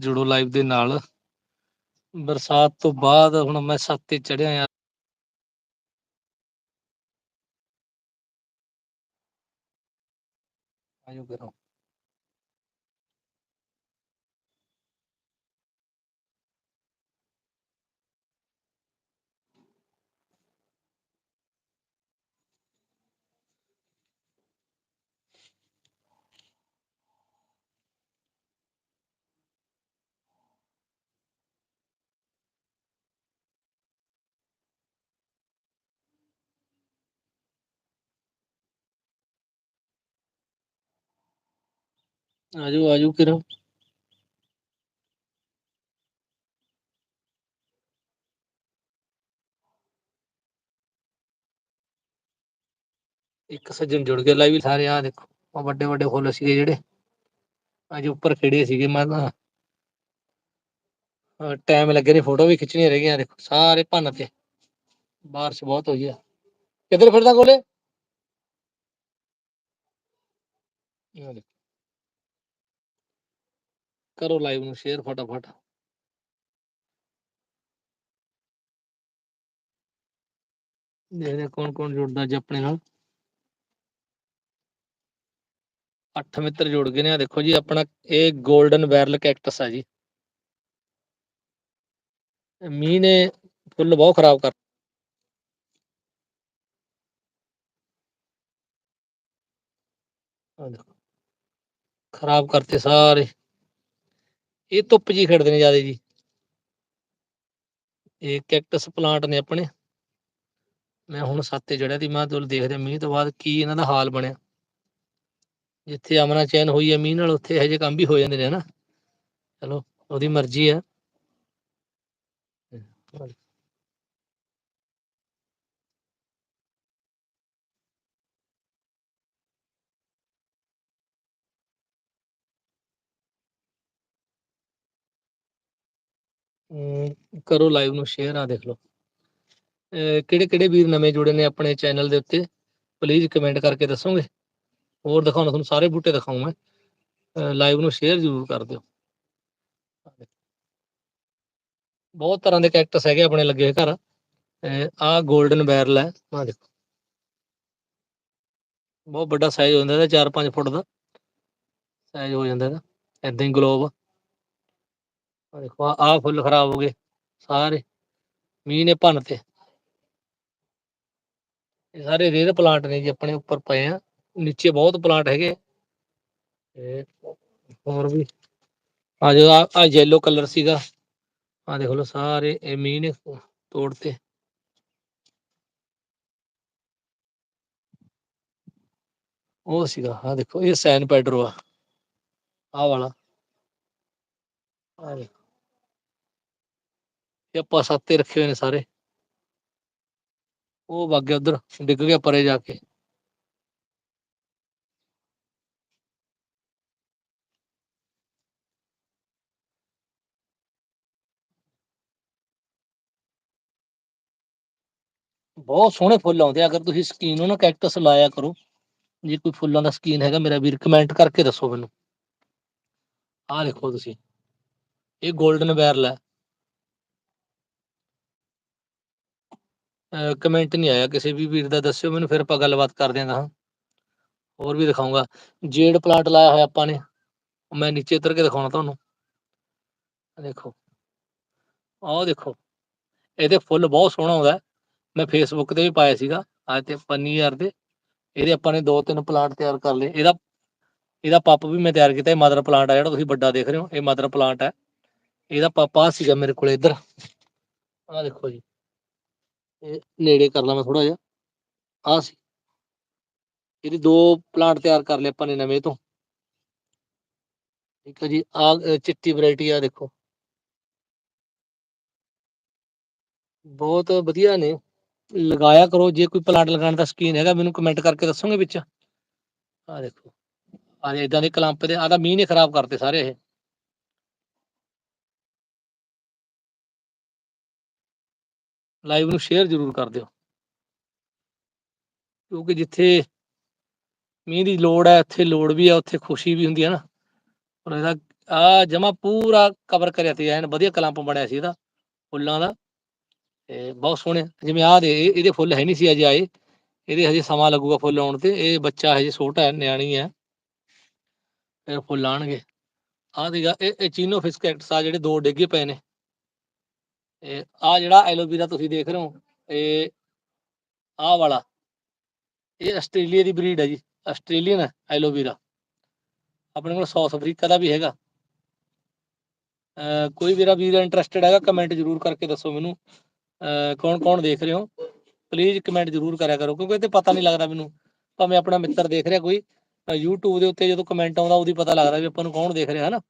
ਜੁੜੋ ਲਾਈਵ ਦੇ ਨਾਲ। ਬਰਸਾਤ ਤੋਂ ਬਾਅਦ ਹੁਣ ਮੈਂ ਸੱਤ ਤੇ ਚੜਿਆ ਆ ਆਜੋ ਕਰੋ ਆਜੋ ਆਜੋ ਕਰੋ ਇੱਕ ਸੱਜਣ ਜੁੜ ਗਿਆ ਲਾਈਵ ਸਾਰੇ ਆ ਦੇਖੋ ਉਹ ਵੱਡੇ ਵੱਡੇ ਫੁੱਲ ਸੀਗੇ ਜਿਹੜੇ ਅੱਜ ਉੱਪਰ ਖਿੜੇ ਸੀਗੇ ਮੈਂ ਤਾਂ ਟਾਈਮ ਲੱਗੇ ਨੇ ਫੋਟੋ ਵੀ ਖਿੱਚਣੀਆਂ ਰਹਿ ਗਈਆਂ ਦੇਖੋ ਸਾਰੇ ਭੰਨ ਤੇ ਬਾਰਿਸ਼ ਬਹੁਤ ਹੋਈ ਆ ਕਿੱਧਰ ਫਿਰਦਾ ਕੋਲੇ ਆਹ ਦੇਖੋ। ਕਰੋ ਲਾਈਵ ਨੂੰ ਸ਼ੇਅਰ ਫਟਾਫਟ ਦੇਖਦੇ ਕੌਣ ਕੌਣ ਜੁੜਦਾ ਅੱਜ ਆਪਣੇ ਨਾਲ ਅੱਠ ਮਿੱਤਰ ਜੁੜ ਗਏ ਨੇ ਆ ਦੇਖੋ ਜੀ ਆਪਣਾ ਇਹ 골ਡਨ ਵਾਇਰਲ ਕੈਕਟਸ ਆ ਜੀ ਮੀਂਹ ਨੇ ਫੁੱਲ ਬਹੁਤ ਖਰਾਬ ਕਰ ਖਰਾਬ ਕਰਤੇ ਸਾਰੇ ਇਹ ਧੁੱਪ ਜੀ ਖਿੜਦੇ ਨੇ ਜ਼ਿਆਦਾ ਜੀ। ਇਹ ਕੈਕਟਸ ਪਲਾਂਟ ਨੇ ਆਪਣੇ। ਮੈਂ ਹੁਣ ਸੱਤੇ ਜੜਿਆ ਦੀ ਮੈਂ ਤੁਹਾਨੂੰ ਦੇਖਦੇ ਮੀਂਹ ਤੋਂ ਬਾਅਦ ਕੀ ਇਹਨਾਂ ਦਾ ਹਾਲ ਬਣਿਆ। ਜਿੱਥੇ ਅਮਨਾ ਚੈਨ ਹੋਈ ਹੈ ਮੀਂਹ ਨਾਲ, ਉੱਥੇ ਇਹੋ ਜਿਹੇ ਕੰਮ ਵੀ ਹੋ ਜਾਂਦੇ ਨੇ, ਹਨਾ। ਚਲੋ, ਉਹਦੀ ਮਰਜ਼ੀ ਹੈ। ਕਰੋ ਲਾਈਵ ਨੂੰ ਸ਼ੇਅਰ ਆ ਦੇਖ ਲਓ। ਕਿਹੜੇ ਕਿਹੜੇ ਵੀਰ ਨਵੇਂ ਜੁੜੇ ਨੇ ਆਪਣੇ ਚੈਨਲ ਦੇ ਉੱਤੇ? ਪਲੀਜ਼ ਕਮੈਂਟ ਕਰਕੇ ਦੱਸੋਗੇ। ਹੋਰ ਦਿਖਾਉਣਾ ਤੁਹਾਨੂੰ ਸਾਰੇ ਬੂਟੇ ਦਿਖਾਉਂ ਮੈਂ। ਲਾਈਵ ਨੂੰ ਸ਼ੇਅਰ ਜ਼ਰੂਰ ਕਰ ਦਿਓ। ਬਹੁਤ ਤਰ੍ਹਾਂ ਦੇ ਕੈਕਟਸ ਹੈਗੇ ਆਪਣੇ ਲੱਗੇ ਹੋਏ ਘਰ। ਆਹ 골ਡਨ ਬੈਰਲ ਹੈ। ਆਹ ਦੇਖੋ। ਬਹੁਤ ਵੱਡਾ ਸਾਈਜ਼ ਹੋ ਜਾਂਦਾ ਇਹਦਾ 4-5 ਫੁੱਟ ਦਾ। ਸਾਈਜ਼ ਹੋ ਜਾਂਦਾ ਇਹਦਾ। ਐਦਾਂ ਹੀ ਗਲੋਬ ਆਹ ਦੇਖੋ, ਆਹ ਫੁੱਲ ਖਰਾਬ ਹੋ ਗਏ ਸਾਰੇ, ਮੀਂਹ ਨੇ ਭੰਨ ਤੇ। ਇਹ ਸਾਰੇ ਰੇਰ ਪਲਾਂਟ ਨੇ ਜੀ, ਆਪਣੇ ਉੱਪਰ ਪਏ ਆ। ਨੀਚੇ ਬਹੁਤ ਪਲਾਂਟ ਹੈਗੇ। ਤੇ ਹੋਰ ਵੀ ਆ ਜੋ ਆ ਆ ਕਲਰ ਸੀਗਾ ਆ ਦੇਖ ਲਓ ਸਾਰੇ, ਇਹ ਮੀਂਹ ਨੇ ਤੋੜਤੇ। ਉਹ ਸੀਗਾ ਆ ਦੇਖੋ, ਇਹ ਸੈਨ ਪੈਡਰੋ ਆ। ਆ ਵਾਲਾ। ਆ ਦੇਖੋ। ਇਹ ਆਪਾਂ ਸੱਤੇ ਰੱਖੇ ਹੋਏ ਨੇ ਸਾਰੇ ਉਹ ਵਗ ਗਿਆ ਉਧਰ ਡਿੱਗ ਗਿਆ ਪਰੇ ਜਾ ਕੇ ਬਹੁਤ ਸੋਹਣੇ ਫੁੱਲ ਆਉਂਦੇ ਆ ਅਗਰ ਤੁਸੀਂ ਸਕੀਨ ਨੂੰ ਨਾ ਕੈਕਟਸ ਲਾਇਆ ਕਰੋ ਜੇ ਕੋਈ ਫੁੱਲਾਂ ਦਾ ਸਕੀਨ ਹੈਗਾ ਮੇਰਾ ਵੀਰ ਕਮੈਂਟ ਕਰਕੇ ਦੱਸੋ ਮੈਨੂੰ ਆਹ ਦੇਖੋ ਤੁਸੀਂ ਇਹ 골ਡਨ ਬੈਰਲ ਹੈ ਕਮੈਂਟ ਨਹੀਂ ਆਇਆ ਕਿਸੇ ਵੀ ਵੀਰ ਦਾ, ਦੱਸਿਓ ਮੈਨੂੰ, ਫਿਰ ਆਪਾਂ ਗੱਲਬਾਤ ਕਰਦੇ ਆਂ ਹਾਂ ਹੋਰ ਵੀ ਦਿਖਾਉਂਗਾ ਜੇਡ ਪਲਾਂਟ ਲਾਇਆ ਹੋਇਆ ਆਪਾਂ ਨੇ। ਮੈਂ ਨੀਚੇ ਉਤਰ ਕੇ ਦਿਖਾਉਣਾ ਤੁਹਾਨੂੰ। ਦੇਖੋ। ਆਹ ਦੇਖੋ। ਇਹਦੇ ਫੁੱਲ ਬਹੁਤ ਸੋਹਣਾ ਆਉਂਦਾ ਮੈਂ ਫੇਸਬੁੱਕ ਤੇ ਵੀ ਪਾਇਆ ਸੀਗਾ। ਅੱਜ ਤੇ ਪੰਨੀ ਯਾਰ ਦੇ। ਇਹਦੇ ਆਪਾਂ ਨੇ ਦੋ ਤਿੰਨ ਪਲਾਂਟ ਤਿਆਰ ਕਰ ਲਏ। ਇਹਦਾ ਇਹਦਾ ਪੱਪ ਵੀ ਮੈਂ ਤਿਆਰ ਕੀਤਾ। ਇਹ ਮਦਰ ਪਲਾਂਟ ਆ ਜਿਹੜਾ ਤੁਸੀਂ ਵੱਡਾ ਦੇਖ ਰਹੇ ਹੋ। ਇਹ ਮਦਰ ਪਲਾਂਟ ਹੈ। ਇਹਦਾ ਪੱਪ ਆ ਸੀਗਾ ਮੇਰੇ ਕੋਲ ਇੱਧਰ। ਆਹ ਦੇਖੋ ਜੀ। ਇਹ ਨੇੜੇ ਕਰ ਲਾਂ ਮੈਂ ਥੋੜਾ ਜਿਹਾ। ਆ ਸੀ। ਇਹਦੇ ਦੋ ਪਲਾਂਟ ਤਿਆਰ ਕਰ ਲਏ ਆਪਾਂ ਨੇ ਨਵੇਂ ਤੋਂ। ਠੀਕ ਹੈ ਜੀ ਆ ਚਿੱਟੀ ਵੈਰਾਈਟੀ ਆ ਦੇਖੋ। ਬਹੁਤ ਵਧੀਆ ਨੇ। ਲਗਾਇਆ ਕਰੋ, ਜੇ ਕੋਈ ਪਲਾਂਟ ਲਗਾਉਣ ਦਾ ਸਕੀਨ ਹੈਗਾ, ਮੈਨੂੰ ਕਮੈਂਟ ਕਰਕੇ ਦੱਸੋਗੇ ਵਿੱਚ। ਆ ਦੇਖੋ। ਆ ਇਦਾਂ ਦੇ ਕਲੰਪ ਦੇ ਆ ਤਾਂ ਮੀਂਹ ਨੇ ਖਰਾਬ ਕਰਤੇ ਸਾਰੇ ਇਹ। ਲਾਈਵ ਨੂੰ ਸ਼ੇਅਰ ਜ਼ਰੂਰ ਕਰ ਦਿਓ। ਕਿਉਂਕਿ ਜਿੱਥੇ ਮੀਂਹ ਦੀ ਲੋੜ ਹੈ, ਉੱਥੇ ਲੋੜ ਵੀ ਹੈ, ਉੱਥੇ ਖੁਸ਼ੀ ਵੀ ਹੁੰਦੀ ਹੈ ਨਾ। ਪਰ ਇਹਦਾ ਆ ਜਮਾ ਪੂਰਾ ਕਵਰ ਕਰਿਆ ਤੇ ਐਨ ਵਧੀਆ ਕਲੰਪ ਬਣਿਆ ਸੀ ਇਹਦਾ, ਫੁੱਲਾਂ ਦਾ। ਤੇ ਬਹੁਤ ਸੋਹਣੇ, ਜਿਵੇਂ ਆਹ ਦੇ, ਇਹ- ਇਹਦੇ ਫੁੱਲ ਹੈ ਨਹੀਂ ਸੀ ਅਜੇ ਆਏ। ਇਹਦੇ ਹਜੇ ਸਮਾਂ ਲੱਗੂਗਾ ਫੁੱਲ ਆਉਣ ਤੇ। ਇਹ ਬੱਚਾ ਹਜੇ ਛੋਟਾ ਹੈ, ਨਿਆਣੀ ਹੈ। ਫਿਰ ਫੁੱਲ ਆਣਗੇ। ਆਹ ਦੇਗਾ ਇਹ ਚੀਨੋ ਫਿਸਕੈਕਟਸ ਆ ਜਿਹੜੇ ਦੋ ਡਿੱਗੇ ਪਏ ਨੇ। ਇਹ ਆ ਜਿਹੜਾ ਐਲੋਵੀਰਾ ਤੁਸੀਂ ਦੇਖ ਰਹੇ ਹੋ ਇਹ ਆ ਵਾਲਾ, ਇਹ ਆਸਟ੍ਰੇਲੀਆ ਦੀ ਬਰੀਡ ਹੈ ਜੀ, ਆਸਟ੍ਰੇਲੀਅਨ ਐਲੋਵੀਰਾ ਆਪਣੇ ਕੋਲ ਸਾਊਥ ਅਫਰੀਕਾ ਦਾ ਵੀ ਹੈਗਾ। ਕੋਈ ਵੀਰਾ ਵੀਰ ਇੰਟਰਸਟਿਡ ਹੈਗਾ ਕਮੈਂਟ ਜਰੂਰ ਕਰਕੇ ਦੱਸੋ ਮੈਨੂੰ। ਕੌਣ ਕੌਣ ਦੇਖ ਰਹੇ ਹੋ? ਪਲੀਜ਼ ਕਮੈਂਟ ਜਰੂਰ ਕਰਿਆ ਕਰੋ, ਕਿਉਂਕਿ ਇਹ ਤੇ ਪਤਾ ਨਹੀਂ ਲੱਗਦਾ ਮੈਨੂੰ। ਭਾਵੇਂ ਆਪਣਾ ਮਿੱਤਰ ਦੇਖ ਰਿਹਾ ਕੋਈ ਅਹ YouTube ਦੇ ਉੱਤੇ ਜਦੋਂ ਕਮੈਂਟ ਆਉਂਦਾ, ਉਹਦੀ ਪਤਾ ਲੱਗਦਾ ਵੀ ਆਪਾਂ ਨੂੰ ਕੌਣ ਦੇਖ ਰਿਹਾ ਹੈ ਨਾ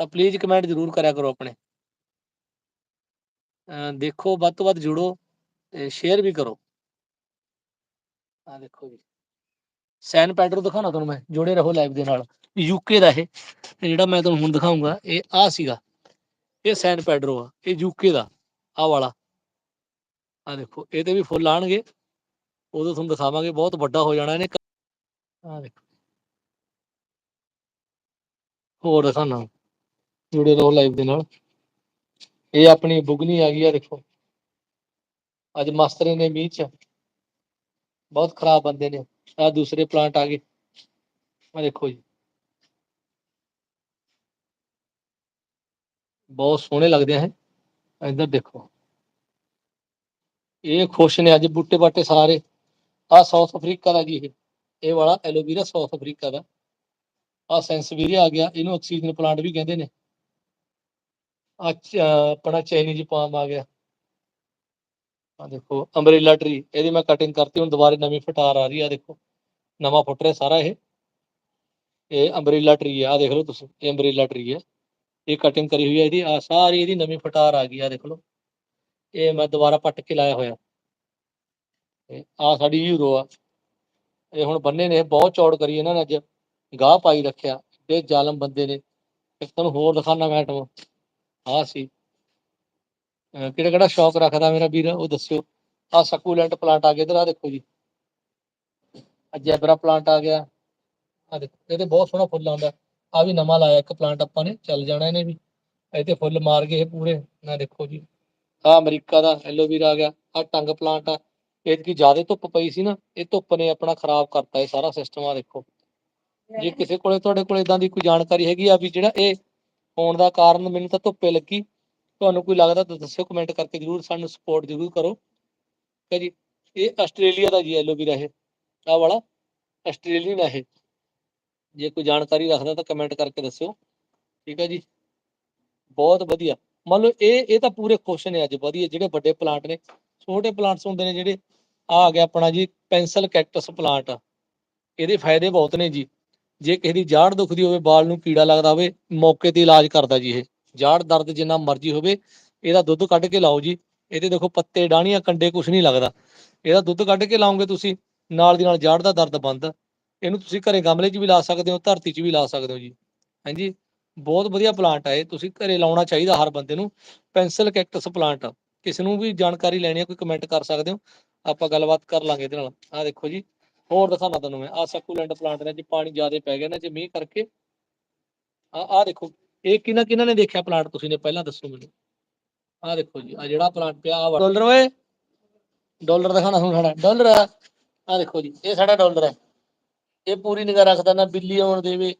ਤਾਂ ਪਲੀਜ਼ ਕਮੈਂਟ ਜਰੂਰ ਕਰਿਆ ਕਰੋ ਆਪਣੇ। ਦੇਖੋ, ਵੱਧ ਤੋਂ ਵੱਧ ਜੁੜੋ ਸ਼ੇਅਰ ਵੀ ਕਰੋ। ਆ ਦੇਖੋ ਜੀ। ਸੈਨ ਪੈਡਰੋ ਦਿਖਾਉਣਾ ਤੁਹਾਨੂੰ ਮੈਂ, ਜੁੜੇ ਰਹੋ ਲਾਈਵ ਦੇ ਨਾਲ। ਯੂਕੇ ਦਾ ਇਹ ਜਿਹੜਾ ਮੈਂ ਤੁਹਾਨੂੰ ਹੁਣ ਦਿਖਾਉਂਗਾ ਇਹ ਆ ਸੀਗਾ। ਇਹ ਸੈਨ ਪੈਡਰੋ ਆ, ਇਹ ਯੂਕੇ ਦਾ ਆ ਵਾਲਾ। ਆ ਦੇਖੋ ਇਹਦੇ ਵੀ ਫੁੱਲ ਆਣਗੇ। ਉਦੋਂ ਤੁਹਾਨੂੰ ਦਿਖਾਵਾਂਗੇ, ਬਹੁਤ ਵੱਡਾ ਹੋ ਜਾਣਾ ਇਹਨੇ। ਆ ਦੇਖੋ। ਹੋਰ ਦਿਖਾਣਾ ਜੁੜੇ ਰਹੋ ਲਾਈਵ ਦੇ ਨਾਲ। ਇਹ ਆਪਣੀ ਬੁਗਨੀ ਆ ਗਈ ਆ ਦੇਖੋ। ਅੱਜ ਮਾਸਟਰ ਨੇ ਮੀਂਹ ਚ ਬਹੁਤ ਖਰਾਬ ਬੰਦੇ ਨੇ। ਆ ਦੂਸਰੇ ਪਲਾਂਟ ਆ ਗਏ। ਆ ਦੇਖੋ ਜੀ। ਬਹੁਤ ਸੋਹਣੇ ਲੱਗਦੇ ਆ ਇਹ। ਇੱਧਰ ਦੇਖੋ। ਇਹ ਖੁਸ਼ ਨੇ ਅੱਜ ਬੂਟੇ ਬਾਟੇ ਸਾਰੇ। ਆ ਸਾਊਥ ਅਫਰੀਕਾ ਦਾ ਜੀ ਇਹ? ਇਹ ਵਾਲਾ ਐਲੋਵੀਰਾ ਸਾਊਥ ਅਫਰੀਕਾ ਦਾ। ਆ ਸੈਂਸਵੀਰੀਆ ਆ ਗਿਆ। ਇਹਨੂੰ ਆਕਸੀਜਨ ਪਲਾਂਟ ਵੀ ਕਹਿੰਦੇ ਨੇ। ਆ ਆਪਣਾ ਚਾਈਨੀਜ਼ ਪਾਮ ਆ ਗਿਆ। ਆ ਦੇਖੋ ਅੰਬਰੇਲਾ ਟਰੀ ਇਹਦੀ ਮੈਂ ਕਟਿੰਗ ਕਰਤੀ, ਹੁਣ ਦੁਬਾਰੇ ਨਵੀਂ ਫਟਾਰ ਆ ਰਹੀ ਆ ਦੇਖੋ, ਨਵਾਂ ਫੁੱਟ ਰਿਹਾ ਸਾਰਾ ਇਹ। ਇਹ ਅੰਬਰੇਲਾ ਟਰੀ ਆ, ਆਹ ਦੇਖ ਲਓ ਤੁਸੀਂ, ਇਹ ਅੰਬਰੇਲਾ ਟਰੀ ਹੈ ਇਹ ਕਟਿੰਗ ਕਰੀ ਹੋਈ ਹੈ ਇਹਦੀ ਆ ਸਾਰੀ ਇਹਦੀ ਨਵੀਂ ਫਟਾਰ ਆ ਗਈ ਆ ਦੇਖ ਲਓ। ਇਹ ਮੈਂ ਦੁਬਾਰਾ ਪੱਟ ਕੇ ਲਾਇਆ ਹੋਇਆ। ਆ ਸਾਡੀ ਯੂਰੋ ਆ। ਇਹ ਹੁਣ ਬੰਨੇ ਨੇ ਬਹੁਤ ਚੌੜ ਕਰੀ ਇਹਨਾਂ ਨੇ ਅੱਜ। ਗਾਹ ਪਾਈ ਰੱਖਿਆ ਇਹ ਜ਼ਾਲਮ ਬੰਦੇ ਨੇ। ਇੱਕ ਤੁਹਾਨੂੰ ਹੋਰ ਦਿਖਾਣਾ ਮੈਂ ਆਈਟਮ ਆ ਸੀ। ਕਿਹੜਾ ਕਿਹੜਾ ਸ਼ੌਕ ਰੱਖਦਾ ਮੇਰਾ ਵੀਰ ਉਹ ਦੱਸਿਓ। ਆ ਸਕੂਲੈਂਟ ਪਲਾਂਟ ਆ ਗਿਆ ਇਧਰ ਆ ਦੇਖੋ ਜੀ। ਆ ਜੈਬਰਾ ਪਲਾਂਟ ਆ ਗਿਆ। ਆ ਦੇਖੋ ਇਹਦੇ ਬਹੁਤ ਸੋਹਣਾ ਫੁੱਲ ਆਉਂਦਾ। ਆ ਵੀ ਨਵਾਂ ਲਾਇਆ ਇੱਕ ਪਲਾਂਟ ਆਪਾਂ ਨੇ ਚੱਲ ਜਾਣਾ ਇਹਨੇ ਵੀ। ਇਹ ਤੇ ਫੁੱਲ ਮਾਰ ਗਏ ਪੂਰੇ। ਨਾ ਦੇਖੋ ਜੀ। ਆ ਅਮਰੀਕਾ ਦਾ ਐਲੋਵੀਰਾ ਆ ਗਿਆ। ਆ ਟੰਗ ਪਲਾਂਟ ਆ। ਇਹਦੀ ਜ਼ਿਆਦਾ ਧੁੱਪ ਪਈ ਸੀ ਨਾ ਇਹ ਧੁੱਪ ਨੇ ਆਪਣਾ ਖਰਾਬ ਕਰਤਾ ਇਹ ਸਾਰਾ ਸਿਸਟਮ ਆ ਦੇਖੋ। ਜੇ ਕਿਸੇ ਕੋਲੇ ਤੁਹਾਡੇ ਕੋਲ ਇਦਾਂ ਦੀ ਕੋਈ ਜਾਣਕਾਰੀ ਹੈਗੀ ਆ ਵੀ ਜਿਹੜਾ ਇਹ ਹੋਣ ਦਾ ਕਾਰਨ ਮੈਨੂੰ ਤਾਂ ਧੁੱਪੇ ਲੱਗੀ। ਤੁਹਾਨੂੰ ਕੋਈ ਲੱਗਦਾ ਤਾਂ ਦੱਸਿਓ ਕਮੈਂਟ ਕਰਕੇ ਜਰੂਰ ਸਾਨੂੰ ਸਪੋਰਟ ਜਰੂਰ ਕਰੋ। ਠੀਕ ਹੈ ਜੀ। ਇਹ ਆਸਟ੍ਰੇਲੀਆ ਦਾ ਜੀ ਐਲੋਵੀਰਾ ਇਹ, ਆਹ ਵਾਲਾ ਆਸਟ੍ਰੇਲੀਅਨ ਹੈ ਇਹ। ਜੇ ਕੋਈ ਜਾਣਕਾਰੀ ਰੱਖਦਾ ਤਾਂ ਕਮੈਂਟ ਕਰਕੇ ਦੱਸਿਓ। ਠੀਕ ਹੈ ਜੀ। ਬਹੁਤ ਵਧੀਆ। ਮੰਨ ਲਓ ਇਹ ਇਹ ਤਾਂ ਪੂਰੇ ਖੁਸ਼ ਨੇ ਅੱਜ, ਵਧੀਆ। ਜਿਹੜੇ ਵੱਡੇ ਪਲਾਂਟ ਨੇ, ਛੋਟੇ ਪਲਾਂਟਸ ਹੁੰਦੇ ਨੇ ਜਿਹੜੇ, ਆ ਆ ਗਿਆ ਆਪਣਾ ਜੀ ਪੈਨਸਲ ਕੈਕਟਸ ਪਲਾਂਟ ਇਹਦੇ ਫਾਇਦੇ ਬਹੁਤ ਨੇ ਜੀ। ਜੇ ਕਿਸੇ ਦੀ ਜਾੜ ਦੁਖਦੀ ਹੋਵੇ, ਬਾਲ ਨੂੰ ਕੀੜਾ ਲੱਗਦਾ ਹੋਵੇ, ਮੌਕੇ ਤੇ ਇਲਾਜ ਕਰਦਾ ਜੀ ਇਹ। ਜਾੜ, ਦਰਦ ਜਿੰਨਾ ਮਰਜ਼ੀ ਹੋਵੇ, ਇਹਦਾ ਦੁੱਧ ਕੱਢ ਕੇ ਲਾਓ ਜੀ। ਇਹਦੇ ਦੇਖੋ ਪੱਤੇ ਡਾਣੀਆਂ ਕੰਡੇ ਕੁਝ ਨਹੀਂ ਲੱਗਦਾ। ਇਹਦਾ ਦੁੱਧ ਕੱਢ ਕੇ ਲਾਓਗੇ ਤੁਸੀਂ, ਨਾਲ ਦੀ ਨਾਲ ਜਾੜ ਦਾ ਦਰਦ ਬੰਦ। ਇਹਨੂੰ ਤੁਸੀਂ ਘਰੇ ਗਮਲੇ 'ਚ ਵੀ ਲਾ ਸਕਦੇ ਹੋ, ਧਰਤੀ 'ਚ ਵੀ ਲਾ ਸਕਦੇ ਹੋ ਜੀ। ਹਾਂਜੀ? ਬਹੁਤ ਵਧੀਆ ਪਲਾਂਟ ਆ ਇਹ। ਤੁਸੀਂ ਘਰੇ ਲਾਉਣਾ ਚਾਹੀਦਾ ਹਰ ਬੰਦੇ ਨੂੰ। ਪੈਨਸਲ ਕੈਕਟਸ ਪਲਾਂਟ ਕਿਸੇ ਨੂੰ ਵੀ ਜਾਣਕਾਰੀ ਲੈਣੀ ਹੈ ਕੋਈ ਕਮੈਂਟ ਕਰ ਸਕਦੇ ਹੋ। ਆਪਾਂ ਗੱਲਬਾਤ ਕਰ ਲਾਂਗੇ ਇਹਦੇ ਨਾਲ। ਆਹ ਦੇਖੋ ਜੀ। ਹੋਰ ਦਿਖਾਣਾ ਤੁਹਾਨੂੰ ਮੈਂ। ਆਹ ਸਕੂਲੈਂਟ ਪਲਾਂਟ ਨੇ ਜੀ ਪਾਣੀ ਜ਼ਿਆਦਾ ਪੈ ਗਿਆ ਨਾ ਜੇ ਮੀਂਹ ਕਰਕੇ। ਆ ਆਹ ਦੇਖੋ ਇਹ ਕਿਹਨਾਂ ਕਿਹਨਾਂ ਨੇ ਦੇਖਿਆ ਪਲਾਂਟ ਤੁਸੀਂ ਨੇ ਪਹਿਲਾਂ ਦੱਸੋ ਮੈਨੂੰ। ਆਹ ਦੇਖੋ ਜੀ ਆ ਜਿਹੜਾ ਪਲਾਂਟ ਪਿਆ ਆ ਡਾਲਰ ਓਏ। ਡਾਲਰ ਦਿਖਾਣਾ ਤੁਹਾਨੂੰ ਸਾਡਾ। ਡਾਲਰ। ਆ ਦੇਖੋ ਜੀ ਇਹ ਸਾਡਾ ਡਾਲਰ ਹੈ। ਇਹ ਪੂਰੀ ਨਿਗਾਹ ਰੱਖਦਾ ਨਾ ਬਿੱਲੀ ਆਉਣ ਦੇਵੇ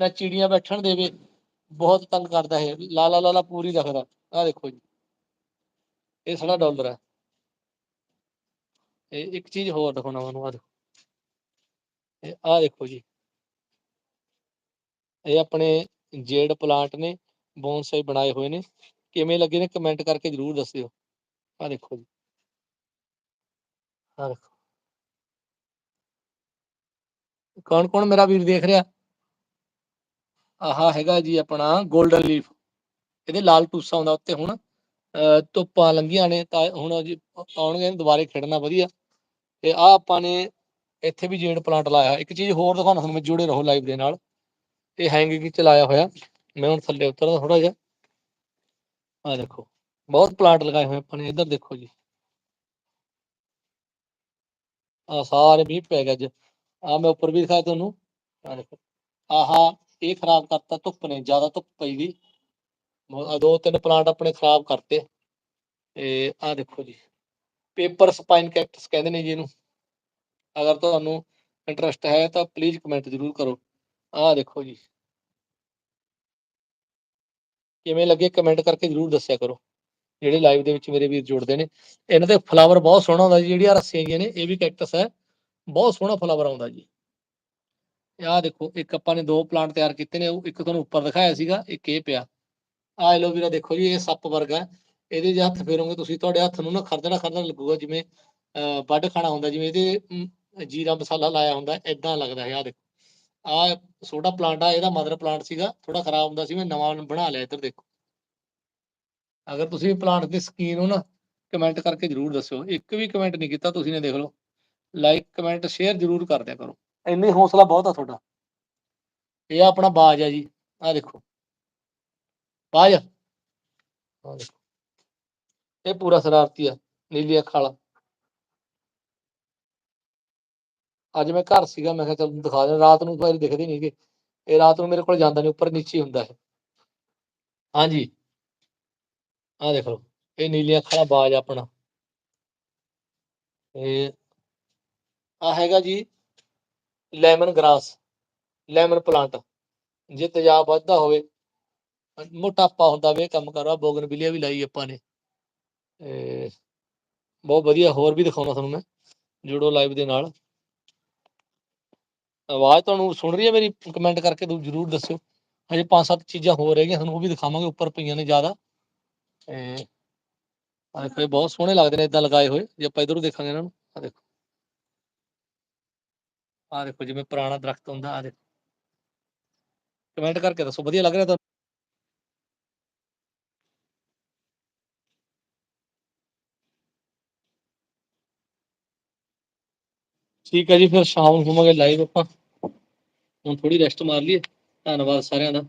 ਨਾ ਚਿੜੀਆਂ ਬੈਠਣ ਦੇਵੇ। ਬਹੁਤ ਤੰਗ ਕਰਦਾ ਹੈ ਲਾਲਾ ਲਾਲਾ ਪੂਰੀ ਰੱਖਦਾ। ਆ ਦੇਖੋ ਜੀ। ਇਹ ਸਾਡਾ ਡਾਲਰ ਹੈ। ਇਹ ਇੱਕ ਚੀਜ਼ ਹੋਰ ਦਿਖਾਉਣਾ ਤੁਹਾਨੂੰ ਆ ਦੇਖੋ। ਇਹ ਆ ਦੇਖੋ ਜੀ। ਇਹ ਆਪਣੇ ਜੇਡ ਪਲਾਂਟ ਨੇ, ਬੌਨਸਾਈ ਬਣਾਏ ਹੋਏ ਨੇ। ਕਿਵੇਂ ਲੱਗੇ ਨੇ ਕਮੈਂਟ ਕਰਕੇ ਜਰੂਰ ਦੱਸਿਓ। ਆ ਦੇਖੋ ਜੀ। ਆ ਦੇਖੋ। ਕੌਣ ਕੌਣ ਮੇਰਾ ਵੀਰ ਦੇਖ ਰਿਹਾ? ਆਹ ਹੈਗਾ ਜੀ ਆਪਣਾ 골ਡਨ ਲੀਫ। ਇਹਦੇ ਲਾਲ ਟੂਸਾ ਆਉਂਦਾ ਉੱਤੇ ਹੁਣ। ਅਹ ਧੁੱਪਾਂ ਲੰਘੀਆਂ ਨੇ ਤਾਂ ਹੁਣ ਜੀ ਆਉਣਗੇ ਦੁਬਾਰੇ ਖੇਡਣਾ ਵਧੀਆ। ਤੇ ਆ ਆਪਾਂ ਨੇ ਇੱਥੇ ਵੀ ਜੇਡ ਪਲਾਂਟ ਲਾਇਆ ਇੱਕ ਚੀਜ਼ ਹੋਰ ਦਿਖਾਉਣਾ ਤੁਹਾਨੂੰ ਮੈਂ, ਜੁੜੇ ਰਹੋ ਲਾਈਵ ਦੇ ਨਾਲ। ਇਹ ਹੈਂਗਿੰਗ ਚ ਲਾਇਆ ਹੋਇਆ। ਮੈਂ ਹੁਣ ਥੱਲੇ ਉਤਰਦਾ ਥੋੜਾ ਜਿਹਾ। ਆ ਦੇਖੋ, ਬਹੁਤ ਪਲਾਂਟ ਲਗਾਏ ਹੋਏ ਆਪਾਂ ਨੇ। ਇੱਧਰ ਦੇਖੋ ਜੀ। ਆ ਸਾਰੇ ਮੀਂਹ ਪੈ ਗਿਆ ਅੱਜ। ਆ ਮੈਂ ਉੱਪਰ ਵੀ ਦਿਖਾਇਆ ਤੁਹਾਨੂੰ। ਆ ਦੇਖੋ। ਆਹਾ ਇਹ ਖਰਾਬ ਕਰਤਾ, ਧੁੱਪ ਨੇ। ਜ਼ਿਆਦਾ ਧੁੱਪ ਪਈ ਗਈ ਦੋ ਤਿੰਨ ਪਲਾਂਟ ਆਪਣੇ ਖਰਾਬ ਕਰਤੇ। ਤੇ ਆਹ ਦੇਖੋ ਜੀ। ਪੇਪਰ ਸਪਾਈਨ ਕੈਕਟਸ ਕਹਿੰਦੇ ਨੇ ਜੀ ਇਹਨੂੰ। ਅਗਰ ਤੁਹਾਨੂੰ ਇੰਟਰਸਟ ਹੈ ਤਾਂ ਪਲੀਜ਼ ਕਮੈਂਟ ਜ਼ਰੂਰ ਕਰੋ। ਆਹ ਦੇਖੋ ਜੀ। ਕਿਵੇਂ ਲੱਗੇ ਕਮੈਂਟ ਕਰਕੇ ਜ਼ਰੂਰ ਦੱਸਿਆ ਕਰੋ। ਜਿਹੜੇ ਲਾਈਵ ਦੇ ਵਿੱਚ ਮੇਰੇ ਵੀਰ ਜੁੜਦੇ ਨੇ। ਇਹਨਾਂ ਦੇ ਫਲਾਵਰ ਬਹੁਤ ਸੋਹਣਾ ਹੁੰਦਾ ਜੀ ਜਿਹੜੀਆਂ ਰੱਸੀਆਂ ਗਈਆਂ ਨੇ ਇਹ ਵੀ ਕੈਕਟਸ ਹੈ। ਬਹੁਤ ਸੋਹਣਾ ਫਲਾਵਰ ਆਉਂਦਾ ਜੀ। ਆਹ ਦੇਖੋ ਇੱਕ ਆਪਾਂ ਨੇ ਦੋ ਪਲਾਂਟ ਤਿਆਰ ਕੀਤੇ ਨੇ ਉਹ ਇੱਕ ਤੁਹਾਨੂੰ ਉੱਪਰ ਦਿਖਾਇਆ ਸੀਗਾ ਇੱਕ ਇਹ ਪਿਆ। ਆਹ ਐਲੋਵੀਰਾ ਦੇਖੋ ਜੀ ਇਹ ਸੱਪ ਵਰਗਾ ਇਹਦੇ ਜੇ ਹੱਥ ਫੇਰੋਗੇ ਤੁਸੀਂ ਤੁਹਾਡੇ ਹੱਥ ਨੂੰ ਨਾ ਖਰਦਣਾ ਖਰਦਣਾ ਲੱਗੂਗਾ ਜਿਵੇਂ ਅਹ, ਵੱਢ ਖਾਣਾ ਹੁੰਦਾ ਜਿਵੇਂ ਇਹਦੇ ਜੀਰਾ ਮਸਾਲਾ ਲਾਇਆ ਹੁੰਦਾ ਐਦਾਂ ਲੱਗਦਾ ਹੈ ਆਹ ਦੇਖੋ। ਆਹ ਛੋਟਾ ਪਲਾਂਟ ਆ, ਇਹਦਾ ਮਦਰ ਪਲਾਂਟ ਸੀਗਾ ਥੋੜਾ ਖਰਾਬ ਹੁੰਦਾ ਸੀ, ਮੈਂ ਨਵਾਂ ਬਣਾ ਲਿਆ ਇੱਧਰ ਦੇਖੋ। ਅਗਰ ਤੁਸੀਂ ਪਲਾਂਟ ਦੇ ਸਕੀਨ ਹੋ ਨਾ ਕਮੈਂਟ ਕਰਕੇ ਜਰੂਰ ਦੱਸਿਓ। ਇੱਕ ਵੀ ਕਮੈਂਟ ਨਹੀਂ ਕੀਤਾ, ਤੁਸੀਂ ਨੇ ਦੇਖ ਲਓ। ਲਾਈਕ ਕਮੈਂਟ ਸ਼ੇਅਰ ਜਰੂਰ ਕਰ ਦਿਆ ਕਰੋ। ਇੰਨੀ ਹੌਸਲਾ ਬਹੁਤ ਆ ਤੁਹਾਡਾ। ਇਹ ਆਪਣਾ ਬਾਜ ਆ ਜੀ। ਆਹ ਦੇਖੋ। ਬਾਜ ਆਹ ਦੇਖੋ। ਇਹ ਪੂਰਾ ਸ਼ਰਾਰਤੀ ਆ, ਨੀਲੀ ਅੱਖ ਵਾਲਾ। ਅੱਜ ਮੈਂ ਘਰ ਸੀਗਾ, ਮੈਂ ਕਿਹਾ ਚੱਲ ਦਿਖਾ ਦੇ, ਰਾਤ ਨੂੰ ਫਿਰ ਦਿਖਦੇ ਕਿ ਇਹ ਰਾਤ ਨੂੰ ਮੇਰੇ ਕੋਲ ਜਾਂਦਾ ਨਹੀਂ ਉੱਪਰ ਨੀਚੇ ਹੁੰਦਾ ਹੈ ਹਾਂਜੀ। ਆਹ ਦੇਖ ਲਓ, ਇਹ ਨੀਲੀਆਂ ਅੱਖਾਂ ਵਾਲਾ ਬਾਜ ਆਪਣਾ। ਇਹ ਆ ਹੈਗਾ ਜੀ ਲੈਮਨ ਗ੍ਰਾਸ, ਲੈਮਨ ਪਲਾਂਟ। ਜੇ ਤੇਜ਼ਾਬ ਵੱਧਦਾ ਹੋਵੇ ਮੋਟਾਪਾ ਹੁੰਦਾ ਵੇ ਕੰਮ ਕਰਵਾ ਬੋਗਨਵਿਲੀਆ ਵੀ ਲਾਈ ਆਪਾਂ ਨੇ। ਬਹੁਤ ਵਧੀਆ, ਹੋਰ ਵੀ ਦਿਖਾਉਣਾ ਤੁਹਾਨੂੰ ਮੈਂ, ਜੁੜੋ ਲਾਈਵ ਦੇ ਨਾਲ। ਆਵਾਜ਼ ਤੁਹਾਨੂੰ ਸੁਣ ਰਹੀ ਹੈ ਮੇਰੀ? ਕਮੈਂਟ ਕਰਕੇ ਤੁਸੀਂ ਜਰੂਰ ਦੱਸਿਓ। ਹਜੇ ਪੰਜ ਸੱਤ ਚੀਜ਼ਾਂ ਹੋਰ ਰਹਿ ਗਈਆਂ ਤੁਹਾਨੂੰ ਉਹ ਵੀ ਦਿਖਾਵਾਂਗੇ, ਉੱਪਰ ਪਈਆਂ ਨੇ ਜ਼ਿਆਦਾ। ਤੇ ਆਹ ਦੇਖੋ, ਇਹ ਬਹੁਤ ਸੋਹਣੇ ਲੱਗਦੇ ਨੇ ਇਦਾਂ ਲਗਾਏ ਹੋਏ। ਜੇ ਆਪਾਂ ਇਧਰੋਂ ਦੇਖਾਂਗੇ ਇਹਨਾਂ ਨੂੰ ਆ ਦੇਖੋ। ਆ ਦੇਖੋ, ਜਿਵੇਂ ਪੁਰਾਣਾ ਦਰਖਤ ਹੁੰਦਾ ਆ ਦੇਖੋ। ਕਮੈਂਟ ਕਰਕੇ ਦੱਸੋ, ਵਧੀਆ ਲੱਗ ਰਿਹਾ ਤੁਹਾਨੂੰ? ਠੀਕ ਹੈ ਜੀ, ਫਿਰ ਸ਼ਾਮ ਨੂੰ ਹੋਵਾਂਗੇ ਲਾਈਵ ਆਪਾਂ। ਹੁਣ ਥੋੜੀ ਰੈਸਟ ਮਾਰ ਲਈਏ। ਧੰਨਵਾਦ ਸਾਰਿਆਂ ਦਾ।